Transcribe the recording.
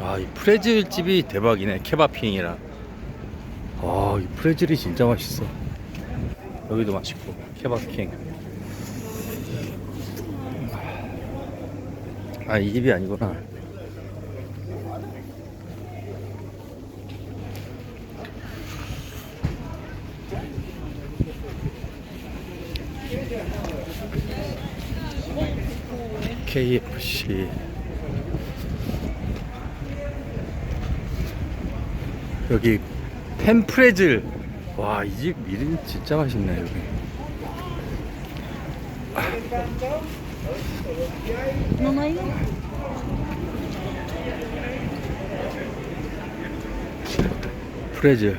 아, 이 프레즐 집이 대박이네. 케바핑이랑. 아, 이 프레즐이 진짜 맛있어. 여기도 맛있고, 케바핑. 아, 이 집이 아니구나. KFC. 여기 펜프레즐 와 이 집 미림 진짜 맛있네 여기. Mamãe, 프레즐